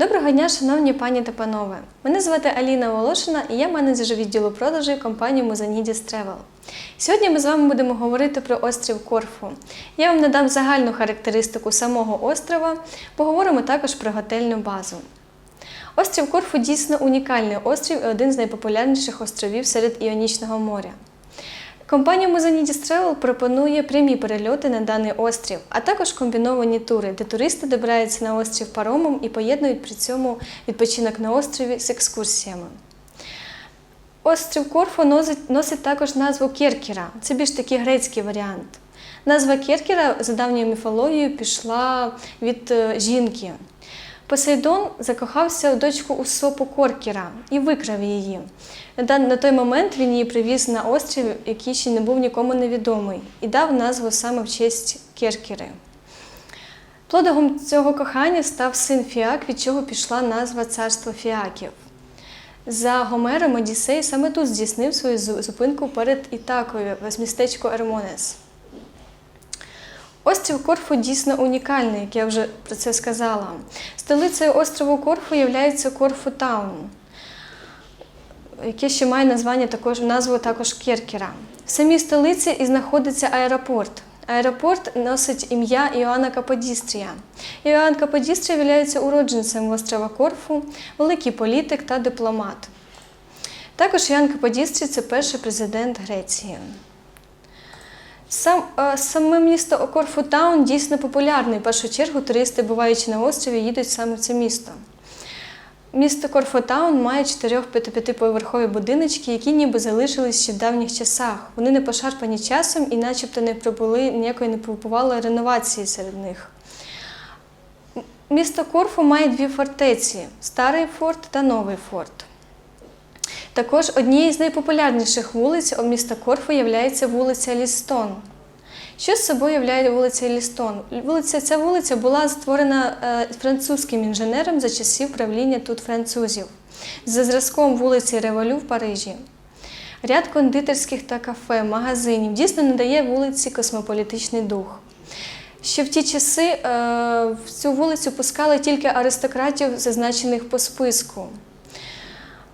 Доброго дня, шановні пані та панове. Мене звати Аліна Волошина і я менеджер відділу продажу компанії Музанідіс Travel. Сьогодні ми з вами будемо говорити про острів Корфу. Я вам надам загальну характеристику самого острова, поговоримо також про готельну базу. Острів Корфу дійсно унікальний острів і один з найпопулярніших островів серед Іонічного моря. Компанія Muzanidis Travel пропонує прямі перельоти на даний острів, а також комбіновані тури, де туристи добираються на острів паромом і поєднують при цьому відпочинок на острові з екскурсіями. Острів Корфу носить, носить також назву Керкіра. Це більш такий грецький варіант. Назва Керкіра за давньою міфологією пішла від е, жінки. Посейдон закохався у дочку Усопу Коркіра і викрав її. На той момент він її привіз на острів, який ще не був нікому невідомий, і дав назву саме в честь Керкіри. Плодом цього кохання став син Фіак, від чого пішла назва царства Фіаків. За Гомером Одіссей саме тут здійснив свою зупинку перед Ітакою, в містечку Ермонес. Острів Корфу дійсно унікальний, як я вже про це сказала. Столицею острову Корфу є Корфу Таун, яке ще має названня також, назву також Керкера. В самій столиці і знаходиться аеропорт. Аеропорт носить ім'я Іоанна Каподістрія. Іоанн Каподістрія є уродженцем острова Корфу, великий політик та дипломат. Також Іоанн Каподістрій це перший президент Греції. Сам, е, саме місто Корфу Таун дійсно популярне. В першу чергу туристи, буваючи на острові, їдуть саме в це місто. Місто Корфу Таун має 4-5-поверхові будиночки, які ніби залишились ще в давніх часах. Вони не пошарпані часом і начебто не прибули, ніякої не побували реновації серед них. Місто Корфу має дві фортеці старий форт та новий форт. Також однією з найпопулярніших вулиць у міста Корфу є вулиця Лістон. Що з собою являє вулиця Лістон? Вулиця, ця вулиця була створена е, французьким інженером за часів правління тут французів за зразком вулиці Револю в Парижі. Ряд кондитерських та кафе, магазинів дійсно надає вулиці космополітичний дух. Ще в ті часи е, в цю вулицю пускали тільки аристократів, зазначених по списку.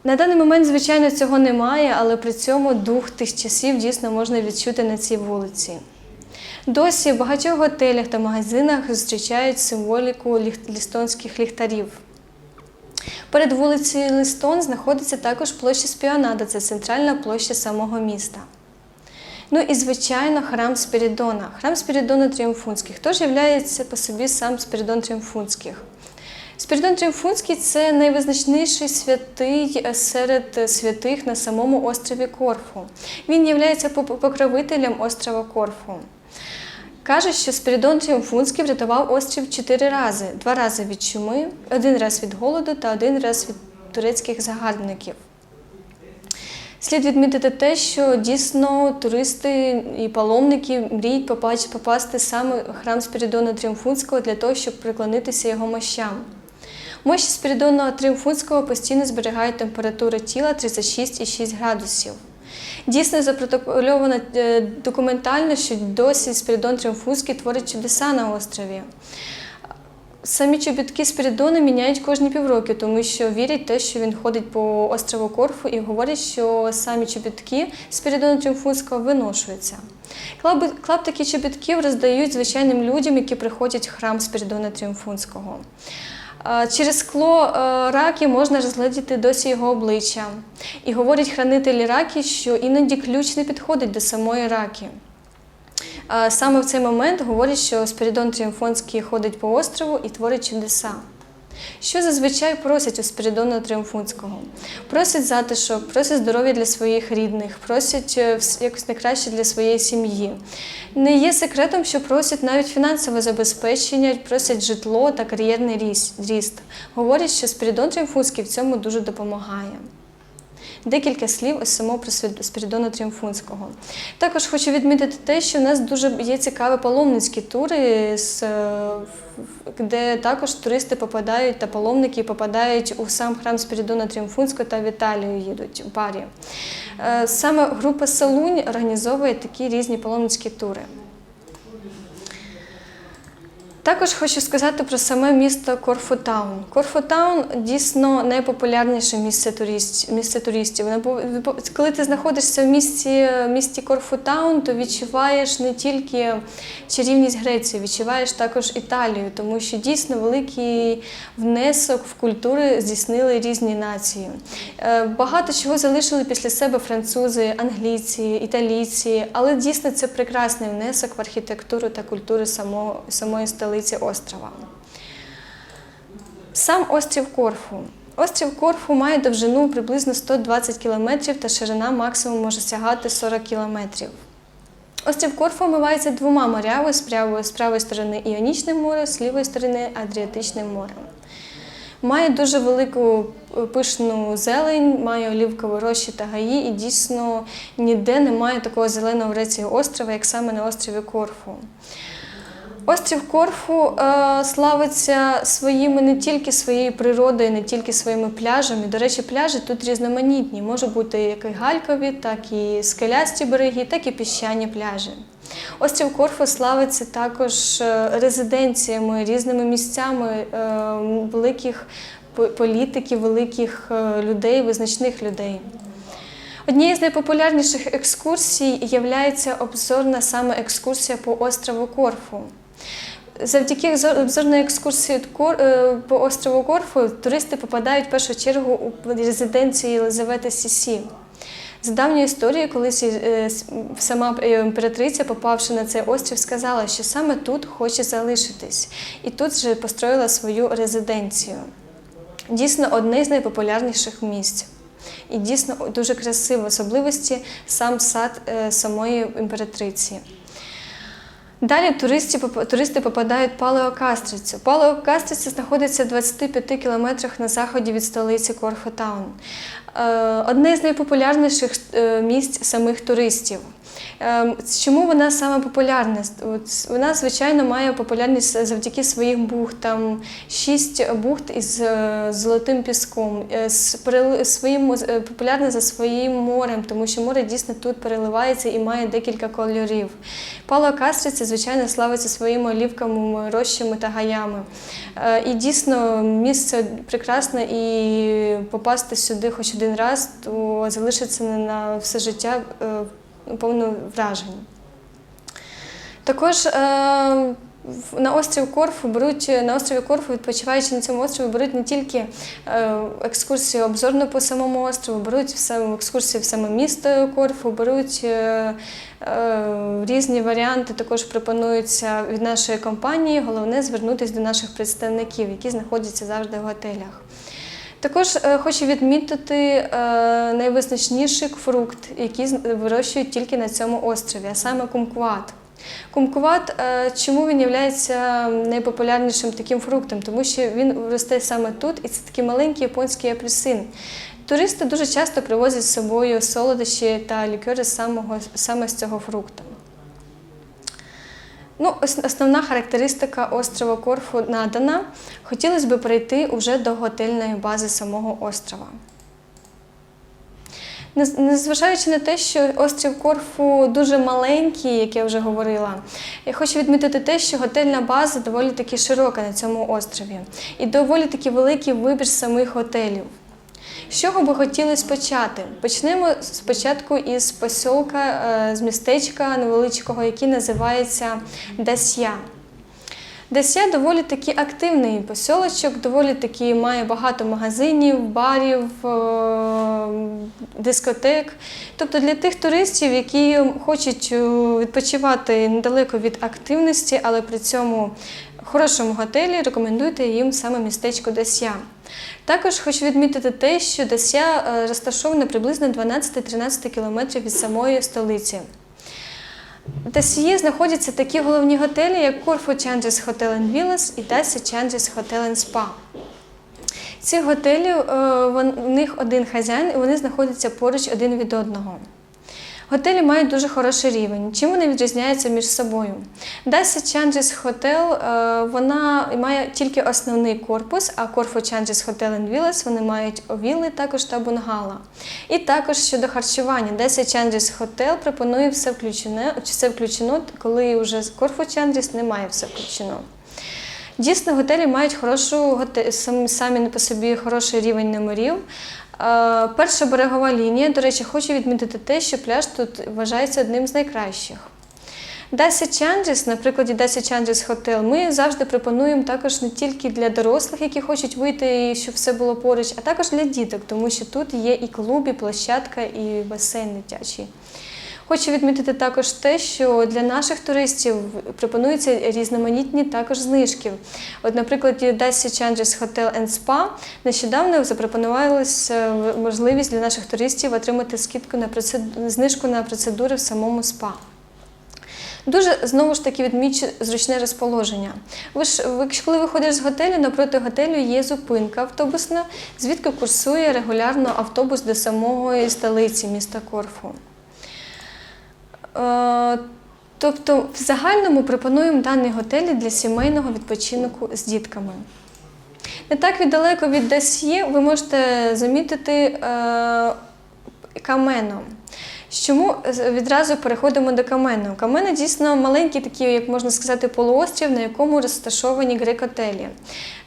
На даний момент, звичайно, цього немає, але при цьому дух тих часів дійсно можна відчути на цій вулиці. Досі в багатьох готелях та магазинах зустрічають символіку лістонських ліхтарів. Перед вулицею Листон знаходиться також площа Спіонада, це центральна площа самого міста. Ну і, звичайно, храм Спірідона, храм Спірідона Тріумфунських. Хто ж є по собі сам Спірідон Тріумфунських? Спірідон Тріумфунський це найвизначніший святий е, серед святих на самому острові Корфу. Він є покровителем острова Корфу. Каже, що Спірідон Тріумфунський врятував острів чотири рази: два рази від чуми, один раз від голоду та один раз від турецьких загарбників. Слід відмітити те, що дійсно туристи і паломники мріють попасти саме в храм Спірідона Тріумфунського для того, щоб приклонитися його мощам. Мощі Спірідона Тріумфунського постійно зберігають температуру тіла 36,6 градусів. Дійсно запротокольовано е, документально, що досі Спірідон Тріумфунський творить чудеса на острові. Самі чобітки Спірідона міняють кожні півроки, тому що вірять те, що він ходить по острову Корфу і говорять, що самі чобітки Спірідона Тріумфунського виношуються. Клаптики чобітків роздають звичайним людям, які приходять в храм Спірідона Тріумфунського. Е, Через скло е, раки можна розглядіти досі його обличчя. І говорять хранителі раки, що іноді ключ не підходить до самої раки. Саме в цей момент говорять, що Спірідон Тріумфонський ходить по острову і творить чудеса. Що зазвичай просять у Спірідона Триумфунського? Просять затишок, просять здоров'я для своїх рідних, просять е, якось найкраще для своєї сім'ї. Не є секретом, що просять навіть фінансове забезпечення, просять житло та кар'єрний ріст. Говорять, що Спірідон Триумфунський в цьому дуже допомагає. Декілька слів ось само про Спірідона Тріумфунського. Також хочу відмітити те, що в нас дуже є цікаві паломницькі тури, е, де також туристи попадають та паломники попадають у сам храм Спірідона Тріумфунського та в Італію їдуть в барі. Е, Саме група Салунь організовує такі різні паломницькі тури. Також хочу сказати про саме місто Корфутаун. Корфутаун дійсно найпопулярніше місце туристів. Місце туристів. Коли ти знаходишся в місті, місті Корфутаун, то відчуваєш не тільки чарівність Греції, відчуваєш також Італію, тому що дійсно великий внесок в культури здійснили різні нації. Е, Багато чого залишили після себе французи, англійці, італійці, але дійсно це прекрасний внесок в архітектуру та культуру самої столиці острова. Сам острів Корфу. Острів Корфу має довжину приблизно 120 кілометрів та ширина максимум може сягати 40 кілометрів. Острів Корфу омивається двома морями з правої, з правої сторони Іонічне море, з лівої сторони Адріатичним морем. Має дуже велику е, пишну зелень, має олівкові рощі та гаї, і дійсно ніде немає такого зеленого Греції острова, як саме на острові Корфу. Острів Корфу е, славиться своїми не тільки своєю природою, не тільки своїми пляжами. До речі, пляжі тут різноманітні. Можуть бути як і галькові, так і скелясті береги, так і піщані пляжі. Острів Корфу славиться також е, резиденціями, різними місцями е, великих політиків, великих е, людей, визначних людей. Однією з найпопулярніших екскурсій є обзорна саме екскурсія по острову Корфу. Завдяки обзорної екскурсії е, по острову Корфу туристи попадають в першу чергу у резиденцію Єлизавети Сісі. З давньої історії, колись е, сама е, імператриця, попавши на цей острів, сказала, що саме тут хоче залишитись, і тут же построїла свою резиденцію. Дійсно, одне з найпопулярніших місць. І дійсно дуже красиво, особливості сам сад самої імператриці. Далі туристи, туристи попадають в Палеокастрицю. Палеокастриця знаходиться в 25 кілометрах на заході від столиці Корфутаун. Е, Одне з найпопулярніших е, місць самих туристів. Е, Чому вона саме популярна? От Вона, звичайно, має популярність завдяки своїм бухтам. Шість бухт із е, золотим піском. Е, своїм, е, популярна за своїм морем, тому що море дійсно тут переливається і має декілька кольорів. Пало Кастриця, звичайно, славиться своїми олівками, рощами та гаями. І дійсно місце прекрасне, і попасти сюди хоч один раз, то залишиться на все життя повно вражень. Також е, на острів Корфу беруть на острові Корфу, відпочиваючи на цьому острові, беруть не тільки е, екскурсію обзорну по самому острову, беруть в сам- екскурсії в саме місто Корфу, беруть е, різні варіанти. Також пропонуються від нашої компанії. Головне звернутися до наших представників, які знаходяться завжди в готелях. Також е, хочу відмітити е, найвизначніший фрукт, який вирощують тільки на цьому острові, а саме кумкват. Кумкват, е, чому він є найпопулярнішим таким фруктом? Тому що він росте саме тут, і це такий маленький японський апельсин. Туристи дуже часто привозять з собою солодощі та лікери саме з цього фрукта. Ну, основна характеристика острова Корфу надана. Хотілося б перейти уже до готельної бази самого острова. Незважаючи на те, що острів Корфу дуже маленький, як я вже говорила, я хочу відмітити те, що готельна база доволі таки широка на цьому острові і доволі таки великий вибір самих готелів. З чого би хотілося почати? Почнемо спочатку із посілка, е, з містечка невеличкого, який називається Дасья. Дасья доволі таки активний посілочок, доволі таки має багато магазинів, барів, е, дискотек. Тобто для тих туристів, які хочуть е, відпочивати недалеко від активності, але при цьому в хорошому готелі, рекомендуйте їм саме містечко Дасья. Також хочу відмітити те, що Дасья е, розташована приблизно 12-13 кілометрів від самої столиці. В Дасії знаходяться такі головні готелі, як Corfu Changes Hotel and Villas і Dacia Changes Hotel and Spa. Ці готелі, у них один хазяїн, і вони знаходяться поруч один від одного. Готелі мають дуже хороший рівень. Чим вони відрізняються між собою? Dacia Changes Hotel е, вона має тільки основний корпус, а Corfu Changes Hotel and Villas вони мають вілли також та бунгала. І також щодо харчування, Dacia Changes Hotel пропонує все включено, все включено, коли вже Corfu Changes немає все включено. Дійсно, готелі мають хорошу самі по собі хороший рівень номерів. Е, Перша берегова лінія, до речі, хочу відмітити те, що пляж тут вважається одним з найкращих. Десі Чанджіс, на прикладі Десі Чанджіс Hotel, ми завжди пропонуємо також не тільки для дорослих, які хочуть вийти і щоб все було поруч, а також для діток, тому що тут є і клуб, і площадка, і басейн дитячий. Хочу відмітити також те, що для наших туристів пропонуються різноманітні також знижки. От, наприклад, Desi Changes Hotel and Spa нещодавно запропонувалася можливість для наших туристів отримати скидку на процед- знижку на процедури в самому спа. Дуже знову ж таки відмічу зручне розположення. Ви ж коли виходиш з готелю, напроти готелю є зупинка автобусна, звідки курсує регулярно автобус до самої столиці міста Корфу. Е, Тобто, в загальному пропонуємо дані готелі для сімейного відпочинку з дітками. Не так віддалеко від Десьє ви можете замітити е, Камено. Чому відразу переходимо до Камену? Камено дійсно маленький, такий, як можна сказати, полуострів, на якому розташовані грек-готелі.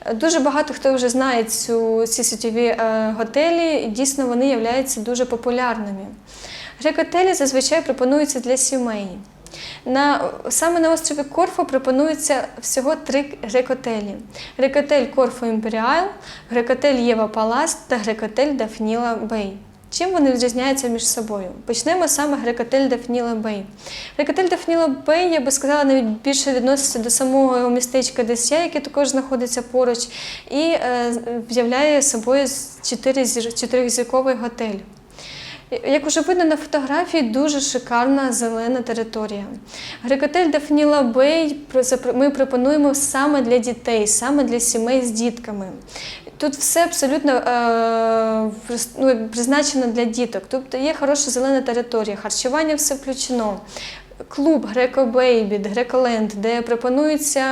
Е, Дуже багато хто вже знає цю, ці світові е, готелі, і дійсно вони являються дуже популярними. Грек-готелі зазвичай пропонуються для сімей. На, саме на острові Корфу пропонується всього три грекотелі: грекотель Корфу Імперіал, грекотель Єва Палас та грекотель Дафніла Бей. Чим вони відрізняються між собою? Почнемо саме грекотель Дафніла Бей. Грекотель Дафніла Бей, я би сказала, навіть більше відноситься до самого містечка Десya, яке також знаходиться поруч, і е, являє собою чотири чотиризірковий готель. Як уже видно на фотографії, дуже шикарна зелена територія. Грекотель Дафніла Бей ми пропонуємо саме для дітей, саме для сімей з дітками. Тут все абсолютно е, ну, призначено для діток. Тобто є хороша зелена територія, харчування все включено. Клуб Греко Бейбі, Греколенд, де пропонуються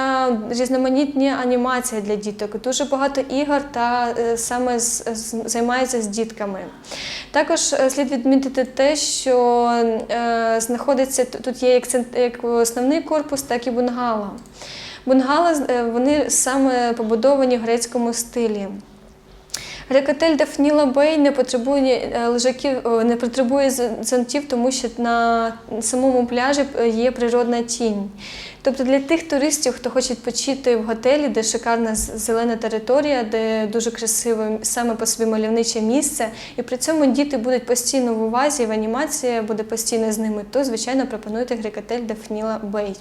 різноманітні анімації для діток, дуже багато ігор та е, саме займаються з дітками. Також е, слід відмітити те, що е, знаходиться тут є як, основний корпус, так і бунгало. Бунгало вони саме побудовані в грецькому стилі. Грекотель Дафніла Бей не потребує е, лежаків, не потребує зонтів, тому що на самому пляжі е, є природна тінь. Тобто для тих туристів, хто хоче відпочити в готелі, де шикарна зелена територія, де дуже красиве саме по собі мальовниче місце, і при цьому діти будуть постійно в увазі, в анімація буде постійно з ними, то звичайно пропонуйте Грекотель Дафніла Бей.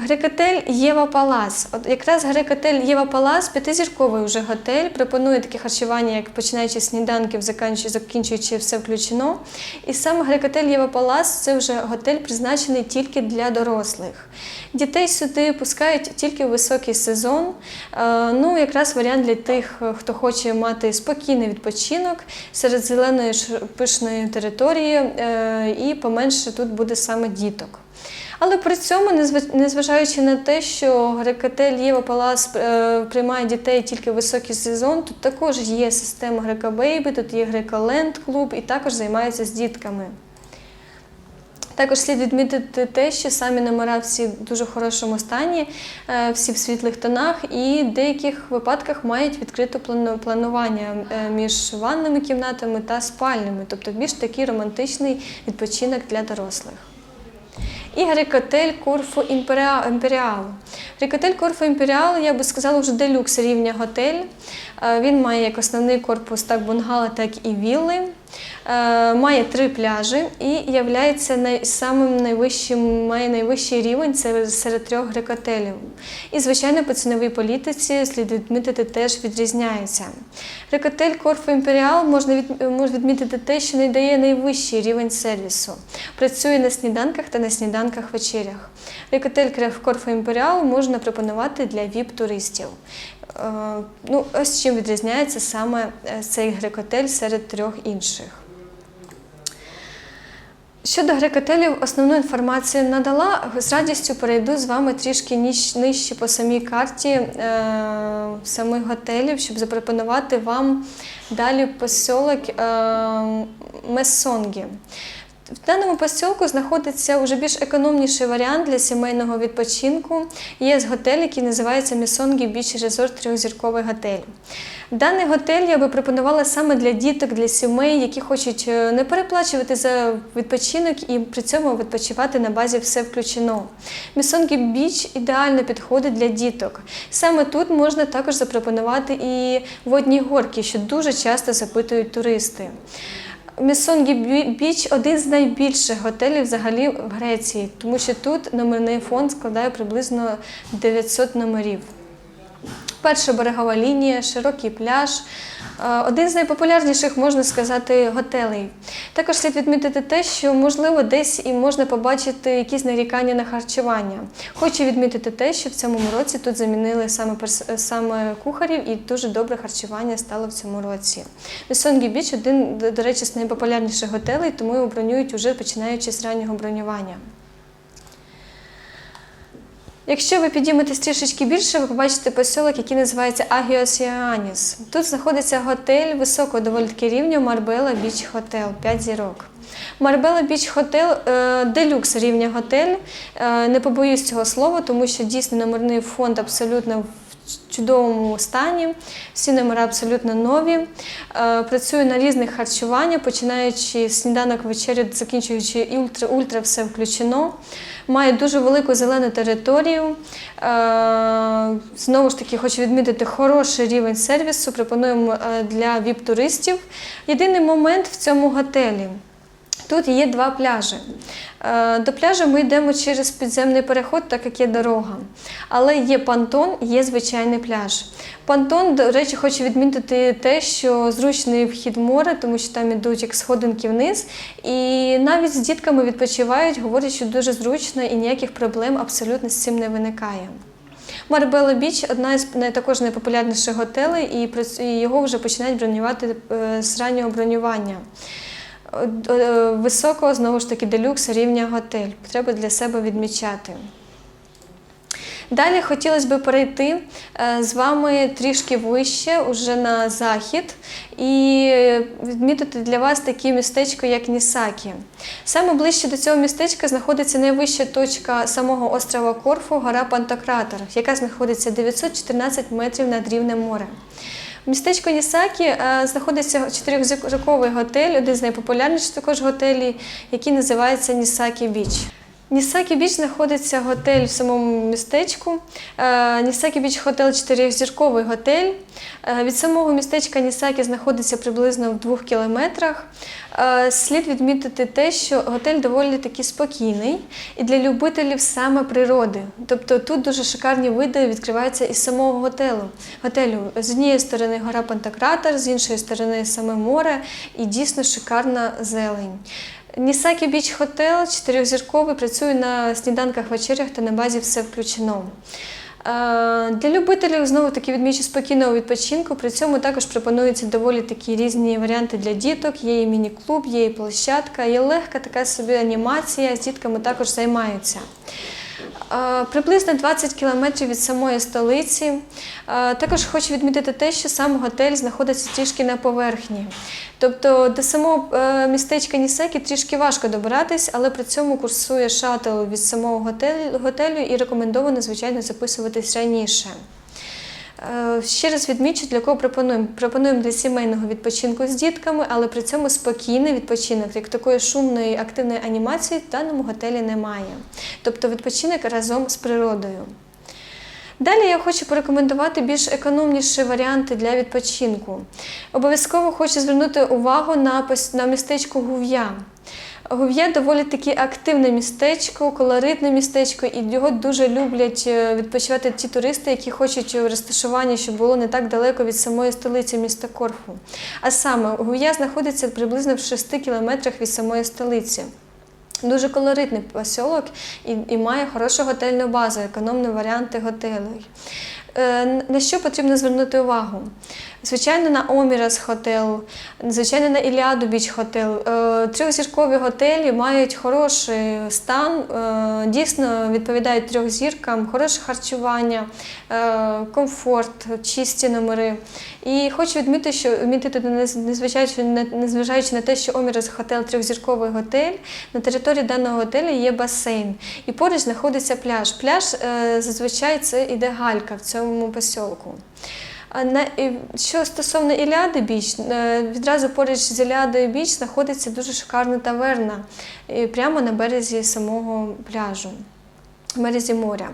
Грекотель Єва Палас. От якраз Грекотель Єва Палас, п'ятизірковий вже готель, пропонує таке харчування, як починаючи з сніданків, закінчуючи все включено. І саме Грекотель Єва Палас це вже готель, призначений тільки для дорослих. Дітей сюди пускають тільки в високий сезон. Е, Ну, якраз варіант для тих, хто хоче мати спокійний відпочинок серед зеленої пишної території, е, і поменше тут буде саме діток. Але при цьому, незважаючи на те, що Грекотель Єва Палас е, приймає дітей тільки в високий сезон, тут також є система Грека Бейбі, тут є Греколенд клуб і також займаються з дітками. Також слід відмітити те, що самі номера всі в дуже хорошому стані, е, всі в світлих тонах, і в деяких випадках мають відкрите планування е, між ванними кімнатами та спальнями, тобто більш такий романтичний відпочинок для дорослих. І Грекотель Курфу Імперіал. Імперіал. Грекотель Корфу Імперіал, я би сказала, вже делюкс рівня готель. Е, Він має як основний корпус так бунгало, так і вілли. Е, Має три пляжі і є самим найвищим, має найвищий рівень серед, серед трьох грекотелів. І, звичайно, по ціновій політиці слід відмітити теж відрізняється. Грекотель Корфу Імперіал можна від, можна відмітити те, що не дає найвищий рівень сервісу. Працює на сніданках та на сніданках вечерях. Грекотель Корфу Імперіал можна пропонувати для ВІП-туристів. Е, Ну, ось чим відрізняється саме е, цей грекотель серед трьох інших. Щодо грекотелів, основну інформацію надала. З радістю перейду з вами трішки нижче по самій карті е, самих готелів, щоб запропонувати вам далі посілок е, Месонгі. В даному посілку знаходиться вже більш економніший варіант для сімейного відпочинку. Є готель, який називається Місонгі Біч Резорт трьохзірковий готель. Даний готель я би пропонувала саме для діток, для сімей, які хочуть е, не переплачувати за відпочинок і при цьому відпочивати на базі все включено. Місонгі Біч ідеально підходить для діток. Саме тут можна також запропонувати і водні горки, що дуже часто запитують туристи. Місонгі Біч один з найбільших готелів взагалі в Греції, тому що тут номерний фонд складає приблизно 900 номерів. Перша берегова лінія, широкий пляж. Е, Один з найпопулярніших, можна сказати, готелей. Також слід відмітити те, що можливо десь і можна побачити якісь нарікання на харчування. Хочу відмітити те, що в цьому році тут замінили саме е, саме кухарів, і дуже добре харчування стало в цьому році. Місонгі Біч один, до речі, з найпопулярніших готелей, тому його бронюють уже починаючи з раннього бронювання. Якщо ви підійметесь трішечки більше, ви побачите посілок, який називається Агіос Іоанніс. Тут знаходиться готель високого доволі таки рівня Марбела Біч Хотел 5 зірок. Марбела Біч Хотел делюкс рівня готель. Е, не побоюсь цього слова, тому що дійсно номерний фонд абсолютно чудовому стані. Всі номери абсолютно нові. Е, працює на різних харчуваннях, починаючи з сніданок вечерю, закінчуючи ультра, ультра все включено. Має дуже велику зелену територію. Е, знову ж таки, хочу відмітити хороший рівень сервісу. Пропонуємо е, для ВІП-туристів. Єдиний момент в цьому готелі. Тут є два пляжі. Е, До пляжу ми йдемо через підземний переход, так як є дорога. Але є понтон, є звичайний пляж. Понтон, до речі, хочу відмітити те, що зручний вхід в море, тому що там ідуть як сходинки вниз. І навіть з дітками відпочивають, говорять, що дуже зручно і ніяких проблем абсолютно з цим не виникає. Марбела Біч одна із також найпопулярніших готелей, і його вже починають бронювати е, з раннього бронювання. Е, е, Високого, знову ж таки, делюкс рівня готель. Треба для себе відмічати. Далі хотілося б перейти е, з вами трішки вище, уже на захід, і відмітити для вас таке містечко, як Нісакі. Саме ближче до цього містечка знаходиться найвища точка самого острова Корфу, гора Пантократор, яка знаходиться 914 метрів над рівнем моря. Містечко Нісакі е, знаходиться чотирьохзірковий готель, один з найпопулярніших також готелів, який називається Нісакі Біч. Нісакі Біч знаходиться готель в самому містечку. Е, Нісакі Біч готель чотирьохзірковий готель. Е, Від самого містечка Нісакі знаходиться приблизно в двох кілометрах. Е, Слід відмітити те, що готель доволі таки спокійний і для любителів саме природи. Тобто тут дуже шикарні види відкриваються із самого готелю. готелю. З однієї сторони гора Пантократор, з іншої сторони саме море і дійсно шикарна зелень. Нісакі Біч Хотел чотирьохзірковий працює на сніданках, вечерях та на базі все включено. Е, Для любителів знову таки відмічу спокійного відпочинку. При цьому також пропонуються доволі такі різні варіанти для діток. Є і міні-клуб, є і площадка, є легка така собі анімація. З дітками також займаються. Приблизно 20 кілометрів від самої столиці. Також хочу відмітити те, що сам готель знаходиться трішки на поверхні. Тобто до самого е, містечка Нісекі трішки важко добиратись, але при цьому курсує шатл від самого готелю і рекомендовано, звичайно, записуватись раніше. Е, Ще раз відмічу, для кого пропонуємо. Пропонуємо для сімейного відпочинку з дітками, але при цьому спокійний відпочинок. Як такої шумної активної анімації в даному готелі немає. Тобто відпочинок разом з природою. Далі я хочу порекомендувати більш економніші варіанти для відпочинку. Обов'язково хочу звернути увагу на, на містечко Гув'я. Гув'я доволі таки активне містечко, колоритне містечко, і його дуже люблять е, відпочивати ті туристи, які хочуть розташування, щоб було не так далеко від самої столиці міста Корфу. А саме Гув'я знаходиться приблизно в 6 кілометрах від самої столиці. Дуже колоритний посілок і, і має хорошу готельну базу, економні варіанти готелей. Е, На що потрібно звернути увагу? Звичайно, на Омірас Хотел, звичайно, на Іліаду Біч Хотел. Е, Трьохзіркові готелі мають хороший стан, е, дійсно відповідають трьох зіркам, хороше харчування, комфорт, чисті номери. І хочу відмітити, що відмітити, незважаючи незважаючи на те, що Омірас Хотел трьохзірковий готель, на території даного готелю є басейн. І поруч знаходиться пляж. Пляж е, зазвичай це іде галька в цьому посілку. Що стосовно Іліади Біч, е, відразу поруч з Іліадою Біч знаходиться дуже шикарна таверна е, прямо на березі самого пляжу. Березі моря.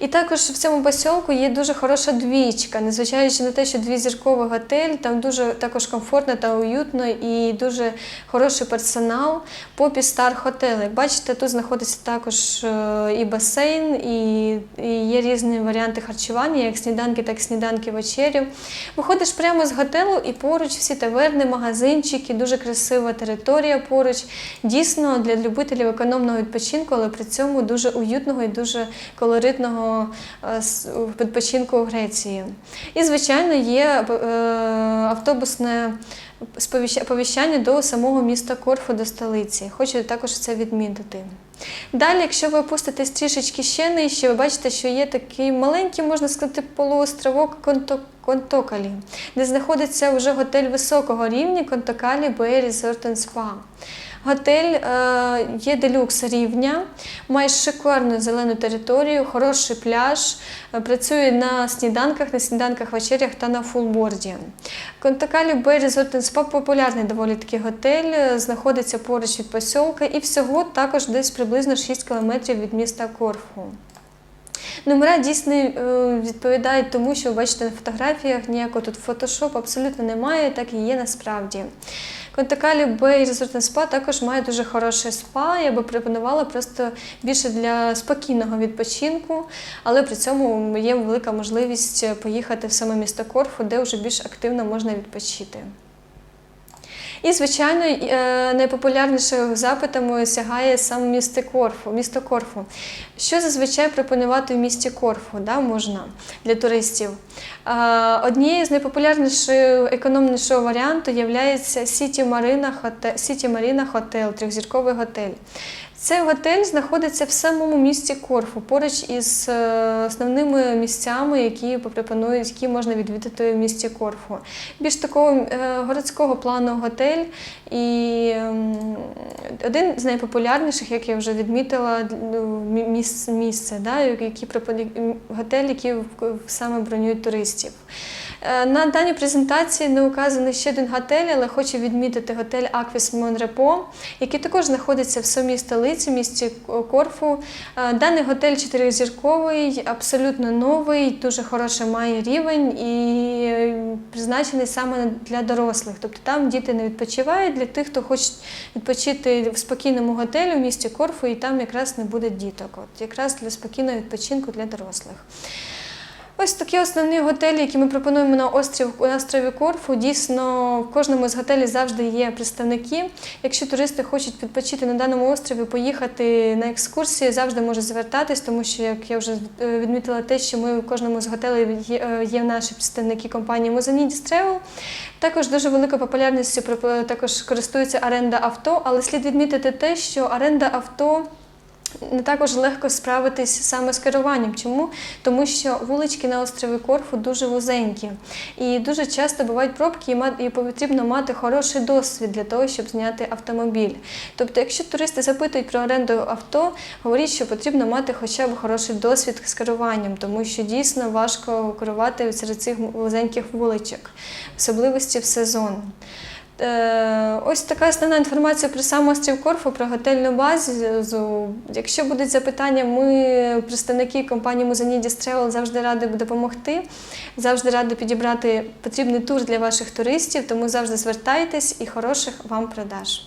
І також в цьому посілку є дуже хороша двічка, незважаючи на те, що двізірковий готель, там дуже також комфортно та уютно і дуже хороший персонал. Попі Стар Хотел. Як бачите, тут знаходиться також е, і басейн, і, і є різні варіанти харчування, як сніданки, так і сніданки вечерів. Виходиш прямо з готелу і поруч всі таверни, магазинчики, дуже красива територія поруч. Дійсно для любителів економного відпочинку, але при цьому дуже уютного дуже колоритного е, відпочинку у Греції. І, звичайно, є е, автобусне сповіща- оповіщання до самого міста Корфу, до столиці. Хочу також це відмітити. Далі, якщо ви опуститесь трішечки ще нижче, ви бачите, що є такий маленький, можна сказати, полуостровок Контокалі, де знаходиться вже готель високого рівня Контокалі Bay Resort and Spa. Готель е, є делюкс рівня, має шикарну зелену територію, хороший пляж, е, працює на сніданках, на сніданках, вечерях та на фулборді. Контакалі Resort and Spa популярний доволі такий готель, е, знаходиться поруч від посілка і всього також десь приблизно 6 кілометрів від міста Корфу. Номера дійсно відповідають тому, що ви бачите на фотографіях, ніякого тут фотошоп абсолютно немає, так і є насправді. Контакалі Resort резортне спа також має дуже хороше спа. Я би пропонувала просто більше для спокійного відпочинку, але при цьому є велика можливість поїхати в саме місто Корфу, де вже більш активно можна відпочити. І, звичайно, найпопулярнішою найпопулярнішого запитами сягає саме місто Корфу. Місто Корфу. Що зазвичай пропонувати в місті Корфу да, можна для туристів? Е, Однією з найпопулярніших економнішого варіанту є Сіті Марина Хотел, трьохзірковий готель. Цей готель знаходиться в самому місті Корфу, поруч із е, основними місцями, які пропонують, які можна відвідати в місті Корфу. Більш такого е, городського плану готель і ем, один з найпопулярніших, як я вже відмітила, ну, місце, да, які готель, які саме бронюють туристів. Е, На даній презентації не указаний ще один готель, але хочу відмітити готель Аквіс Монрепо, який також знаходиться в самій столиці, місті Корфу. Е, Даний готель чотиризірковий, абсолютно новий, дуже хороший має рівень і е, призначений саме для дорослих. Тобто там діти не відпочивають для тих, хто хоче відпочити в спокійному готелі в місті Корфу, і там якраз не буде діток. От якраз для спокійного відпочинку для дорослих. Ось такі основні готелі, які ми пропонуємо на острів на острові Корфу. Дійсно, в кожному з готелів завжди є представники. Якщо туристи хочуть відпочити на даному острові, поїхати на екскурсії, завжди можуть звертатись, тому що, як я вже е, відмітила, те, що ми в кожному з готелів є, е, наші представники компанії Mozanidis Travel. Також дуже великою популярністю пропо- також користується оренда авто, але слід відмітити те, що оренда авто. Не також легко справитись саме з керуванням. Чому? Тому що вулички на острові Корфу дуже вузенькі. І дуже часто бувають пробки, і потрібно мати хороший досвід для того, щоб зняти автомобіль. Тобто, якщо туристи запитують про оренду авто, говоріть, що потрібно мати хоча б хороший досвід з керуванням, тому що дійсно важко керувати серед цих вузеньких вуличок, особливості в сезон. Е, ось така основна інформація про сам острів Корфу, про готельну базу. Якщо будуть запитання, ми, представники компанії Музанідіс Travel, завжди раді допомогти, завжди раді підібрати потрібний тур для ваших туристів, тому завжди звертайтесь і хороших вам продаж.